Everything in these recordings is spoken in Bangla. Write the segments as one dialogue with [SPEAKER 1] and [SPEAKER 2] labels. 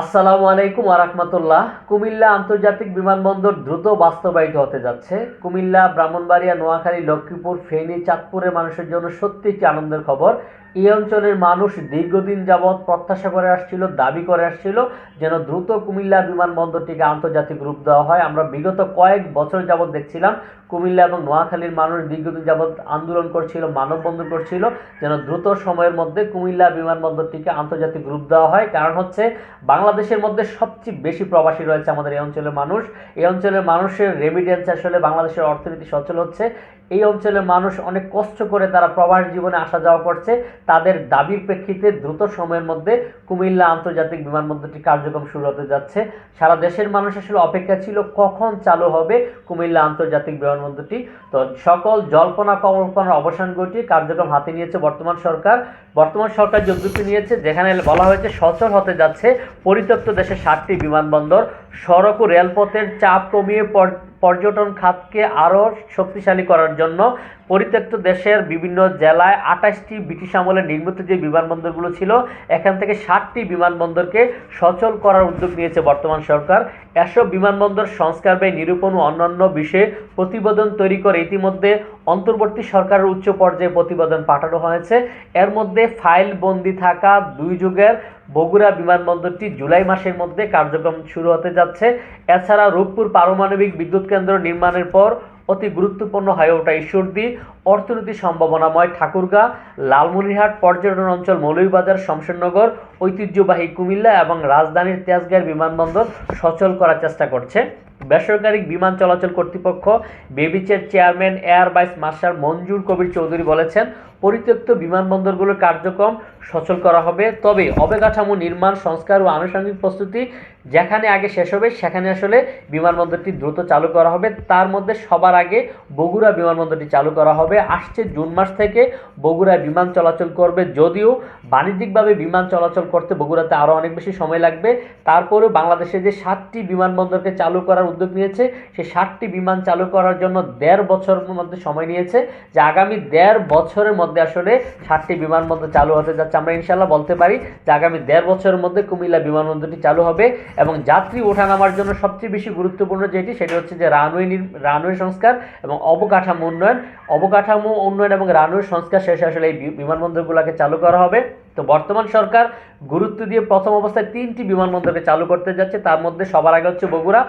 [SPEAKER 1] আসসালামু আলাইকুম আরাকমাতুল্লাহ কুমিল্লা আন্তর্জাতিক বিমানবন্দর দ্রুত বাস্তবায়িত হতে যাচ্ছে। কুমিল্লা, ব্রাহ্মণবাড়িয়া, নোয়াখালী, লক্ষ্মীপুর, ফেনী চাঁদপুরের মানুষের জন্য সত্যি একটি আনন্দের খবর। এই অঞ্চলের মানুষ দীর্ঘদিন যাবৎ প্রত্যাশা করে আসছিল, দাবি করে আসছিল যেন দ্রুত কুমিল্লা বিমানবন্দরটিকে আন্তর্জাতিক রূপ দেওয়া হয়। আমরা বিগত কয়েক বছর যাবৎ দেখছিলাম কুমিল্লা এবং নোয়াখালীর মানুষ দীর্ঘদিন যাবৎ আন্দোলন করছিল, মানববন্ধন করছিল যেন দ্রুত সময়ের মধ্যে কুমিল্লা বিমানবন্দরটিকে আন্তর্জাতিক রূপ দেওয়া হয়। কারণ হচ্ছে বাংলাদেশের মধ্যে সবচেয়ে বেশি প্রবাসী রয়েছে আমাদের এই অঞ্চলের মানুষ। এই অঞ্চলের মানুষের রেমিডেন্স আসলে বাংলাদেশের অর্থনীতি সচল হচ্ছে। এই অঞ্চলের মানুষ অনেক কষ্ট করে তারা প্রবাস জীবনে আসা যাওয়া করছে। তাদের দাবির প্রেক্ষিতে দ্রুত সময়ের মধ্যে কুমিল্লা আন্তর্জাতিক বিমানবন্দরটি কার্যক্রম শুরু হতে যাচ্ছে। সারা দেশের মানুষ আসলে অপেক্ষা ছিল কখন চালু হবে কুমিল্লা আন্তর্জাতিক বিমানবন্দরটি। তো সকল জল্পনা কল্পনার অবসান ঘটিয়ে কার্যক্রম হাতে নিয়েছে বর্তমান সরকার। বর্তমান সরকার যে উদ্যোগটি নিয়েছে, যেখানে বলা হয়েছে সচল হতে যাচ্ছে পরিত্যক্ত দেশের ষাটটি বিমানবন্দর। সড়ক ও রেলপথের চাপ কমিয়ে পর- পর্যটন খাতকে আরও শক্তিশালী করার জন্য পরিত্যক্ত দেশের বিভিন্ন জেলায় আঠাশটি ব্রিটিশ আমলে নির্মিত যে বিমানবন্দরগুলো ছিল, এখান থেকে ষাটটি বিমানবন্দরকে সচল করার উদ্যোগ নিয়েছে বর্তমান সরকার। এসব বিমানবন্দর সংস্কার ব্যয়, নিরূপণ ও অন্যান্য বিষয়ে প্রতিবেদন তৈরি করে ইতিমধ্যে অন্তর্বর্তী সরকারের উচ্চ পর্যায়ে প্রতিবেদন পাঠানো হয়েছে। এর মধ্যে ফাইল বন্দি থাকা দুই যুগের বগুড়া বিমানবন্দরটি জুলাই মাসের মধ্যে কার্যক্রম শুরু হতে যাচ্ছে। এছাড়া রূপপুর পারমাণবিক বিদ্যুৎ কেন্দ্র নির্মাণের পর অতি গুরুত্বপূর্ণ হয়ে ওঠা ঈশ্বরদী অর্থনীতি সম্ভাবনাময় ঠাকুরগাঁ, লালমনিরহাট, পর্যটন অঞ্চল, মৌলভীবাজার, শমশেরনগর, ঐতিহ্যবাহী কুমিল্লা এবং রাজধানীর তেজগাঁয়ের বিমানবন্দর সচল করার চেষ্টা করছে। বেসরকারি বিমান চলাচল কর্তৃপক্ষ, বেবিচের chairman air vice marshal Manzur Kabir Chowdhury বলেছেন, পরিত্যক্ত বিমানবন্দরগুলোর কার্যক্রম সচল করা হবে, তবে অবকাঠামো নির্মাণ, সংস্কার ও আনুষঙ্গিক প্রস্তুতি যেখানে আগে শেষ হবে, সেখানে আসলে বিমানবন্দরটি দ্রুত চালু করা হবে। তার মধ্যে সবার আগে বগুড়া বিমানবন্দরটি চালু করা হবে। আসছে জুন মাস থেকে বগুড়া বিমান চলাচল করবে। যদিও বাণিজ্যিকভাবে বিমান চলাচল করতে বগুড়াতে আরও অনেক বেশি সময় লাগবে। তারপরেও বাংলাদেশে যে সাতটি বিমানবন্দরকে চালু করার উদ্যোগ নিয়েছে, সেই সাতটি বিমান চালু করার জন্য দেড় বছরের মধ্যে সময় নিয়েছে, যে আগামী দেড় বছরের মধ্যে আসলে সাতটি বিমানবন্দর চালু হতে যাচ্ছে। আমরা ইনশাল্লাহ বলতে পারি যে আগামী দেড় বছরের মধ্যে কুমিল্লা বিমানবন্দরটি চালু হবে এবং যাত্রী ওঠানামার জন্য সবচেয়ে বেশি গুরুত্বপূর্ণ যেটি, সেটি হচ্ছে যে রানওয়ে রানওয়ে সংস্কার এবং অবকাঠামো উন্নয়ন। অবকাঠামো উন্নয়ন এবং রানওয়ে সংস্কার শেষে আসলে এই বিমানবন্দরগুলোকে চালু করা হবে। তো বর্তমান সরকার গুরুত্ব দিয়ে প্রথম অবস্থায় তিনটি বিমানবন্দরকে চালু করতে যাচ্ছে। তার মধ্যে সবার আগে হচ্ছে বগুড়া,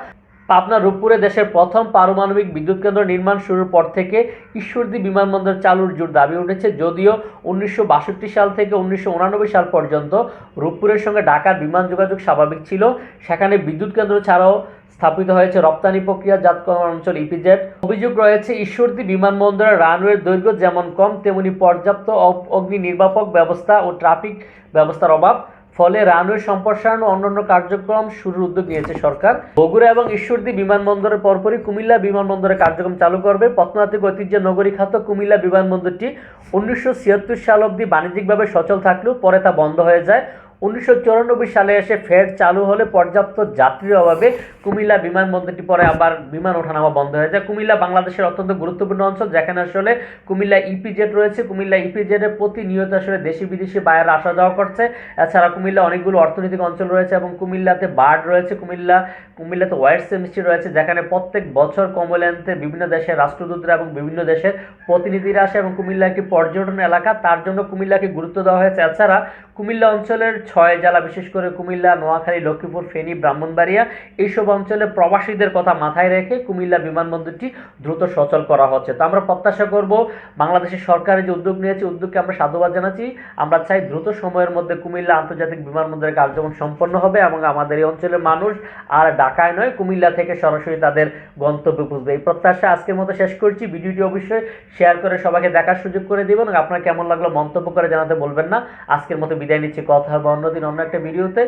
[SPEAKER 1] পাবনা, রূপপুরে দেশের প্রথম পারমাণবিক বিদ্যুৎ কেন্দ্র নির্মাণ শুরুর পর থেকে ঈশ্বরদী বিমানবন্দর চালুর জোর দাবি উঠেছে। যদিও উনিশশো বাষট্টি সাল থেকে উনিশশো সাল পর্যন্ত রূপপুরের সঙ্গে ঢাকার বিমান যোগাযোগ স্বাভাবিক ছিল। সেখানে বিদ্যুৎ কেন্দ্র ছাড়াও স্থাপিত হয়েছে রপ্তানি প্রক্রিয়াজাতকরণ অঞ্চল ইপিজেড অভিযোগ রয়েছে, ঈশ্বরদী বিমানবন্দরের রানওয়ের দৈর্ঘ্য যেমন কম, তেমনি পর্যাপ্ত অগ্নি নির্বাপক ব্যবস্থা ও ট্রাফিক ব্যবস্থার অভাব। ফলে রানওয়ে সম্প্রসারণ ও অন্যান্য কার্যক্রম শুরুর উদ্যোগ নিয়েছে সরকার। বগুড়া এবং ঈশ্বরদী বিমানবন্দরের পরপরই কুমিল্লা বিমানবন্দরের কার্যক্রম চালু করবে। প্রত্নতাত্ত্বিক ঐতিহ্যের নগরী খ্যাত কুমিল্লা বিমানবন্দরটি উনিশশো ছিয়াত্তর সাল অবধি বাণিজ্যিকভাবে সচল থাকলেও পরে তা বন্ধ হয়ে যায়। উনিশশো সালে এসে ফের চালু হলে পর্যাপ্ত যাত্রীর অভাবে কুমিল্লা বিমানবন্দরটি পরে আবার বিমান ওঠানামা বন্ধ হয়ে যায়। কুমিল্লা বাংলাদেশের অত্যন্ত গুরুত্বপূর্ণ অঞ্চল, যেখানে আসলে কুমিল্লা ইপিজেড রয়েছে। কুমিল্লা ইপিজেডে প্রতিনিয়ত আসলে দেশি বিদেশি বাইরে আসা যাওয়া করছে। এছাড়া কুমিল্লা অনেকগুলো অর্থনৈতিক অঞ্চল রয়েছে এবং কুমিল্লাতে বার্ড রয়েছে, কুমিল্লা, কুমিল্লাতে হোয়াইট সেমিস্ট্রি রয়েছে, যেখানে প্রত্যেক বছর কমলান্তে বিভিন্ন দেশের রাষ্ট্রদূতরা এবং বিভিন্ন দেশের প্রতিনিধিরা আসে এবং কুমিল্লা একটি পর্যটন এলাকা। তার জন্য কুমিল্লাকে গুরুত্ব দেওয়া হয়েছে। এছাড়া কুমিল্লা অঞ্চলের ছয় জেলা, বিশেষ করে কুমিল্লা, নোয়াখালী, লক্ষ্মীপুর, ফেনী, ব্রাহ্মণবাড়িয়া, এইসব অঞ্চলে প্রবাসীদের কথা মাথায় রেখে কুমিল্লা বিমানবন্দরটি দ্রুত সচল করা হচ্ছে। তো আমরা প্রত্যাশা করব বাংলাদেশের সরকারের যে উদ্যোগ নিয়েছে, উদ্যোগকে আমরা সাধুবাদ জানাচ্ছি। আমরা চাই দ্রুত সময়ের মধ্যে কুমিল্লা আন্তর্জাতিক বিমানবন্দরের কার্যক্রম সম্পন্ন হবে এবং আমাদের এই অঞ্চলের মানুষ আর ঢাকায় নয়, কুমিল্লা থেকে সরাসরি তাদের গন্তব্যে পুষবে এই প্রত্যাশা আজকের মতো শেষ করছি। ভিডিওটি অবশ্যই শেয়ার করে সবাইকে দেখার সুযোগ করে দিবেন। আপনার কেমন লাগল মন্তব্য করে জানাতে বলবেন না। আজকের মতো বিদায় নিচ্ছি। কথা হবে অন্যদিন অন্য একটা ভিডিওতে